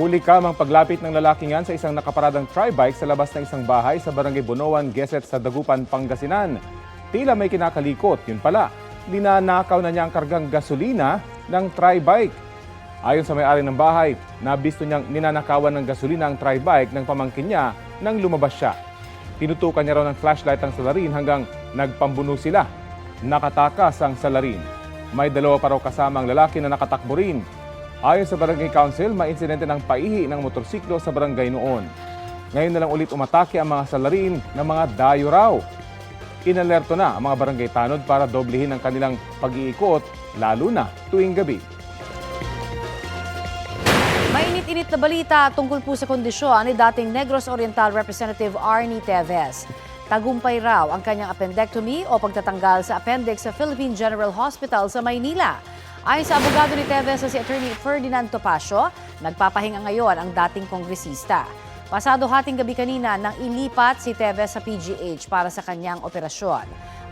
Huli kamang paglapit ng lalaking yan sa isang nakaparadang tri-bike sa labas ng isang bahay sa barangay Bonoan, Geset sa Dagupan, Pangasinan. Tila may kinakalikot, yun pala. Ninanakaw na niya ang kargang gasolina ng tri-bike. Ayon sa may-ari ng bahay, nabisto niyang ninanakawan ng gasolina ang tri-bike ng pamangkin niya nang lumabas siya. Tinutukan niya raw ng flashlight ang salarin hanggang nagpambuno sila. Nakatakas ang salarin. May dalawa pa raw kasamang lalaki na nakatakbo rin. Ayon sa Barangay Council, may insidente ng paihi ng motorsiklo sa barangay noon. Ngayon na lang ulit umatake ang mga salarin ng mga dayo raw. Inalerto na ang mga barangay tanod para doblehin ang kanilang pag-iikot, lalo na tuwing gabi. Mainit-init na balita tungkol po sa kondisyon ni dating Negros Oriental Representative Arnie Teves. Tagumpay raw ang kanyang appendectomy o pagtatanggal sa appendix sa Philippine General Hospital sa Maynila. Ayon sa abogado ni Teves na si Attorney Ferdinand Topacio, nagpapahinga ngayon ang dating kongresista. Pasado hating gabi kanina nang ilipat si Teves sa PGH para sa kanyang operasyon.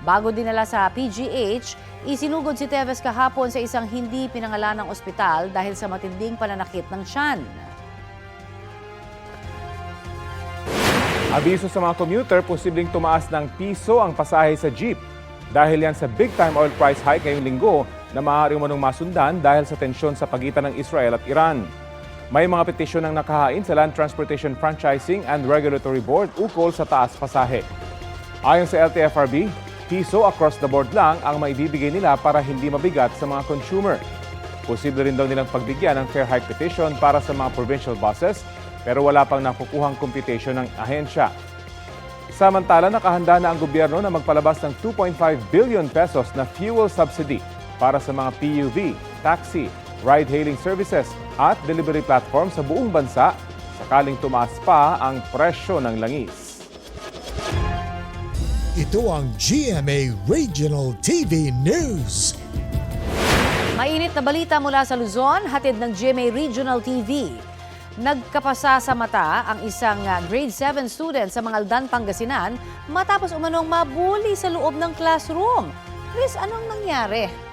Bago dinala sa PGH, isinugod si Teves kahapon sa isang hindi pinangalanang ospital dahil sa matinding pananakit ng tiyan. Abiso sa mga commuter, posibleng tumaas ng piso ang pasahe sa jeep. Dahil yan sa big-time oil price hike ngayong linggo na maaari umanong masundan dahil sa tensyon sa pagitan ng Israel at Iran. May mga petisyon ang nakahain sa Land Transportation Franchising and Regulatory Board ukol sa taas pasahe. Ayon sa LTFRB, piso across the board lang ang maibibigay nila para hindi mabigat sa mga consumer. Posible rin daw nilang pagbigyan ng fair hike petition para sa mga provincial buses pero wala pang nakukuhang computation ng ahensya. Samantala, nakahanda na ang gobyerno na magpalabas ng 2.5 billion pesos na fuel subsidy para sa mga PUV, taxi, ride-hailing services at delivery platform sa buong bansa sakaling tumaas pa ang presyo ng langis. Ito ang GMA Regional TV News. Mainit na balita mula sa Luzon, hatid ng GMA Regional TV. Nagkapasa sa mata ang isang ah, grade 7 student sa Mangaldan, Pangasinan matapos umanong mabuli sa loob ng classroom. Chris, anong nangyari?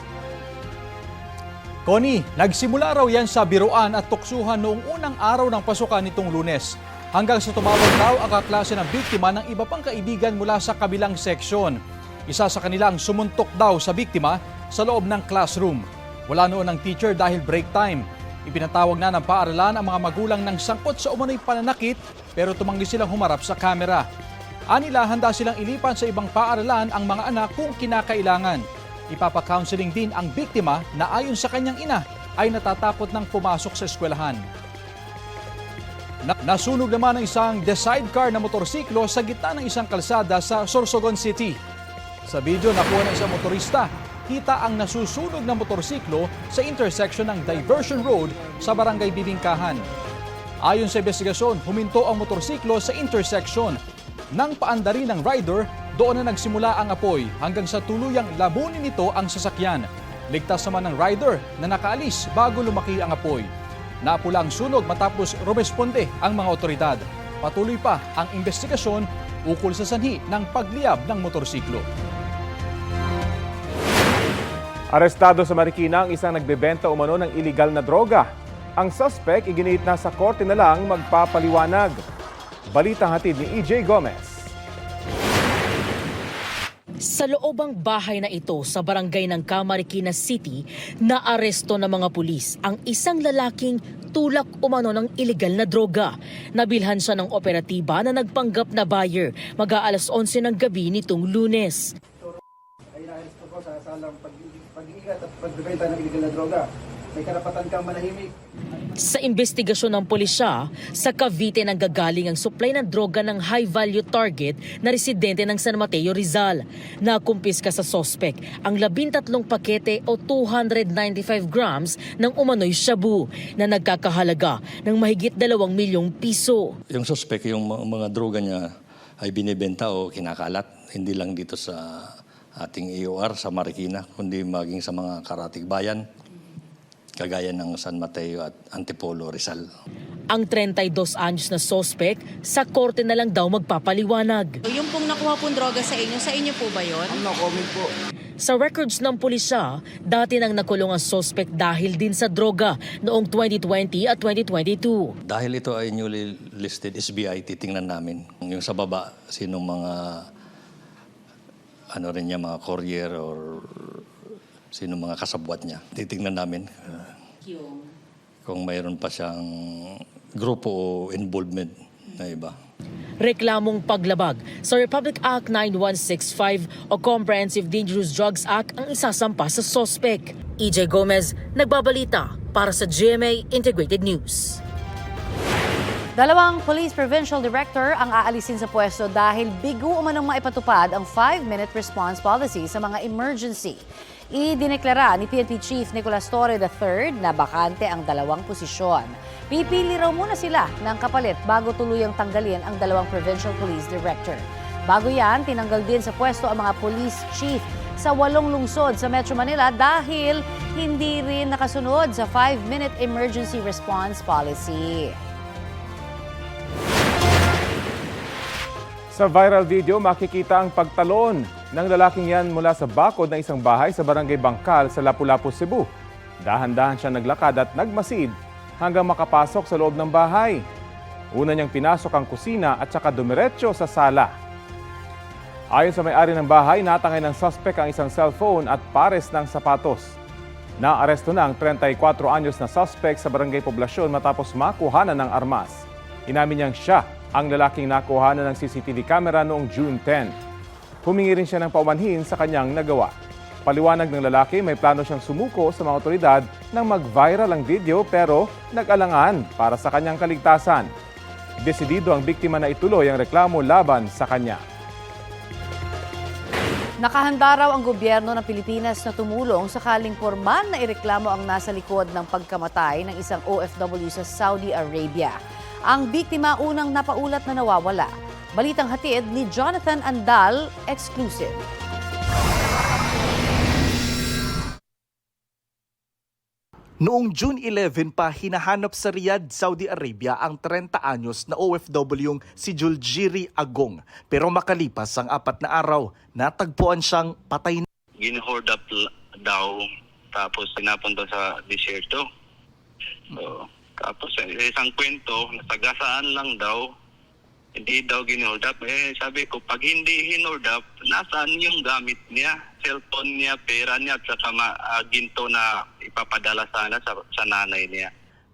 Connie, nagsimula raw yan sa biruan at tuksuhan noong unang araw ng pasukan nitong lunes. Hanggang sa tumawag daw ang kaklase ng biktima ng iba pang kaibigan mula sa kabilang seksyon. Isa sa kanilang sumuntok daw sa biktima sa loob ng classroom. Wala noon ang teacher dahil break time. Ipinatawag na ng paaralan ang mga magulang ng sangkot sa umano'y pananakit pero tumanggi silang humarap sa kamera. Anila handa silang ilipan sa ibang paaralan ang mga anak kung kinakailangan. Ipapa-counseling din ang biktima na ayon sa kanyang ina ay natatakot ng pumasok sa eskwelahan. Na- nasunog naman ang isang the sidecar na motorsiklo sa gitna ng isang kalsada sa Sorsogon City. Sa video nakuha ng isang motorista, kita ang nasusunog na motorsiklo sa intersection ng Diversion Road sa Barangay Bibingkahan. Ayon sa investigasyon, huminto ang motorsiklo sa intersection. Nang paandari ng rider, doon na nagsimula ang apoy hanggang sa tuluyang labunin nito ang sasakyan. Ligtas naman ng rider na nakaalis bago lumaki ang apoy. Napula ang sunog matapos rumesponde ang mga otoridad. Patuloy pa ang investigasyon ukol sa sanhi ng pagliyab ng motorsiklo. Arestado sa Marikina ang isang nagbebenta umano ng iligal na droga. Ang suspect iginiit na sa korte na lang magpapaliwanag. Balitang hatid ni EJ Gomez. Sa loobang bahay na ito sa barangay ng Camaricina City, naaresto ng mga pulis ang isang lalaking tulak umano ng ilegal na droga. Nabilhan siya ng operatiba na nagpanggap na buyer mag-aalas 11 ng gabi nitong lunes. ay naaresto ko sa salang pag- pag-iingat at pagbebenta ng illegal na droga. May karapatan kang manahimik. Sa investigasyon ng pulisya, sa Cavite nang gagaling ang supply ng droga ng high-value target na residente ng San Mateo Rizal. Nakumpiska sa sospek ang 13 pakete o 295 grams ng umano'y shabu na nagkakahalaga ng mahigit 2 milyong piso. Yung suspect, yung mga droga niya ay binibenta o kinakalat, hindi lang dito sa ating EOR sa Marikina, kundi maging sa mga karatig bayan, kagaya ng San Mateo at Antipolo, Rizal. Ang 32 anyos na sospek sa korte na lang daw magpapaliwanag. Yung pong nakuha pong droga sa inyo, sa inyo po ba yon? Ang no comment po. Sa records ng pulisya, dati nang nakulong ang suspect dahil din sa droga noong 2020 at 2022. Dahil ito ay newly listed SBI, titingnan namin yung sa baba, sinong mga ano rin niya, mga courier or sino mga kasabwat niya. Titingnan namin uh, kung mayroon pa siyang grupo o involvement na iba. Reklamong paglabag sa Republic Act 9165 o Comprehensive Dangerous Drugs Act ang isasampa sa sospek. EJ Gomez, nagbabalita para sa GMA Integrated News. Dalawang police provincial director ang aalisin sa pwesto dahil bigo umanong maipatupad ang 5-minute response policy sa mga emergency. Idineklara ni PNP Chief Nicolas Torre III na bakante ang dalawang posisyon. Pipili raw muna sila ng kapalit bago tuluyang tanggalin ang dalawang provincial police director. Bago yan, tinanggal din sa pwesto ang mga police chief sa walong lungsod sa Metro Manila dahil hindi rin nakasunod sa 5-minute emergency response policy. Sa viral video, makikita ang pagtalon ng lalaking yan mula sa bakod ng isang bahay sa barangay Bangkal sa Lapu-Lapu, Cebu. Dahan-dahan siya naglakad at nagmasid hanggang makapasok sa loob ng bahay. Una niyang pinasok ang kusina at saka dumiretso sa sala. Ayon sa may-ari ng bahay, natangay ng suspect ang isang cellphone at pares ng sapatos. Naaresto na ang 34 anyos na suspect sa barangay poblasyon matapos makuhanan ng armas. Inamin niyang siya ang lalaking nakuhanan ng CCTV camera noong June 10. Humingi rin siya ng paumanhin sa kanyang nagawa. Paliwanag ng lalaki, may plano siyang sumuko sa mga otoridad nang mag-viral ang video pero nag-alangan para sa kanyang kaligtasan. Desidido ang biktima na ituloy ang reklamo laban sa kanya. Nakahanda raw ang gobyerno ng Pilipinas na tumulong sakaling formal na ireklamo ang nasa likod ng pagkamatay ng isang OFW sa Saudi Arabia. Ang biktima unang napaulat na nawawala. Balitang hatid ni Jonathan Andal, exclusive. Noong June 11 pa, hinahanap sa Riyadh, Saudi Arabia ang 30 anyos na OFW si Juljiri Agong. Pero makalipas ang apat na araw, natagpuan siyang patay na. ginhold up daw tapos pinapunta sa disyerto. So, tapos eh, isang kwento, nasagasaan lang daw, hindi daw ginhold up. Eh, sabi ko, pag hindi hinhold up, nasaan yung gamit niya? Cellphone niya, pera niya, at saka ah, ginto na ipapadala sana sa, sa nanay niya.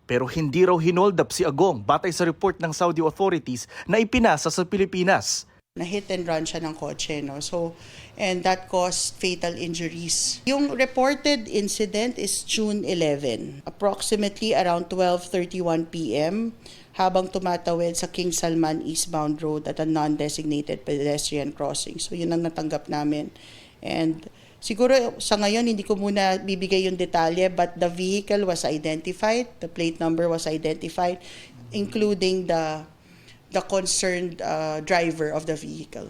Pero hindi raw hinold up si Agong batay sa report ng Saudi authorities na ipinasa sa Pilipinas. Na hit and run siya ng kotse, no? So, and that caused fatal injuries. Yung reported incident is June 11, approximately around 12.31 p.m., habang tumatawid sa King Salman eastbound road at a non-designated pedestrian crossing. So, yun ang natanggap namin. And siguro sa ngayon, hindi ko muna bibigay yung detalye, but the vehicle was identified, the plate number was identified, including the the concerned uh, driver of the vehicle.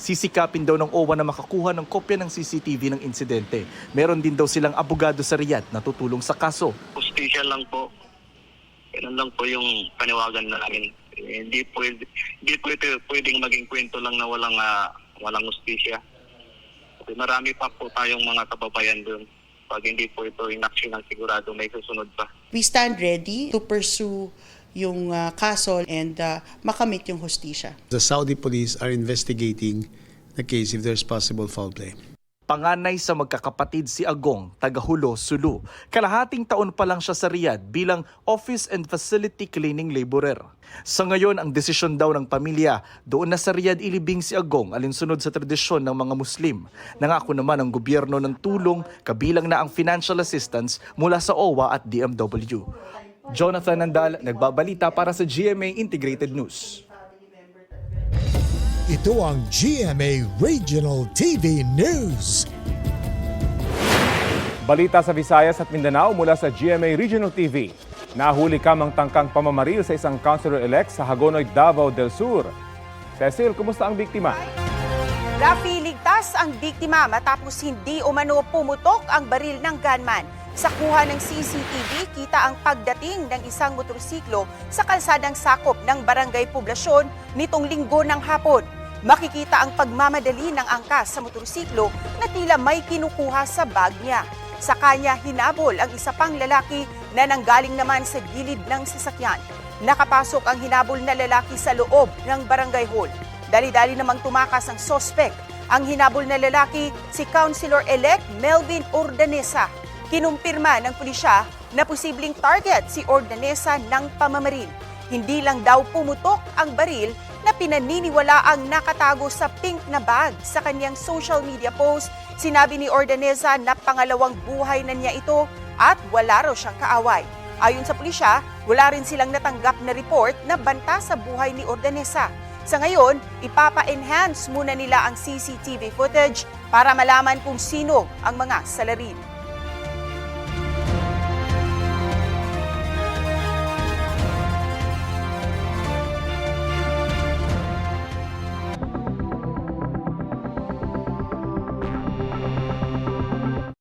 Sisikapin daw ng OWA na makakuha ng kopya ng CCTV ng insidente. Meron din daw silang abogado sa Riyadh na tutulong sa kaso. Justisya lang po. Ganun lang po yung paniwagan namin. Eh, hindi po hindi po ito pwedeng maging kwento lang na walang ah, walang justisya. Kasi marami pa po tayong mga kababayan doon. Pag hindi po ito inaksyon ng sigurado, may susunod pa. We stand ready to pursue yung uh, kaso and uh, makamit yung hostisya. The Saudi police are investigating the case if there's possible foul play. Panganay sa magkakapatid si Agong, tagahulo, Sulu. Kalahating taon pa lang siya sa Riyadh bilang office and facility cleaning laborer. Sa ngayon, ang desisyon daw ng pamilya, doon na sa Riyadh ilibing si Agong alinsunod sa tradisyon ng mga Muslim. Nangako naman ang gobyerno ng tulong, kabilang na ang financial assistance mula sa OWA at DMW. Jonathan Nandal, nagbabalita para sa GMA Integrated News. Ito ang GMA Regional TV News. Balita sa Visayas at Mindanao mula sa GMA Regional TV. Nahuli kamang tangkang pamamaril sa isang councilor-elect sa Hagonoy, Davao del Sur. Cecil, kumusta ang biktima? Rafi, ligtas ang biktima matapos hindi umano pumutok ang baril ng gunman. Sa kuha ng CCTV, kita ang pagdating ng isang motorsiklo sa kalsadang sakop ng barangay poblasyon nitong linggo ng hapon. makikita ang pagmamadali ng angkas sa motorsiklo na tila may kinukuha sa bag niya. Sa kanya hinabol ang isa pang lalaki na nanggaling naman sa gilid ng sasakyan. Nakapasok ang hinabol na lalaki sa loob ng barangay hall. Dali-dali namang tumakas ang sospek. Ang hinabol na lalaki, si Councilor-elect Melvin Ordanesa. Kinumpirma ng pulisya na posibleng target si Ordanesa ng pamamaril. Hindi lang daw pumutok ang baril na pinaniniwala ang nakatago sa pink na bag sa kanyang social media post. Sinabi ni Ordanesa na pangalawang buhay na niya ito at wala raw siyang kaaway. Ayon sa pulisya, wala rin silang natanggap na report na banta sa buhay ni Ordanesa. Sa ngayon, ipapa-enhance muna nila ang CCTV footage para malaman kung sino ang mga salarin.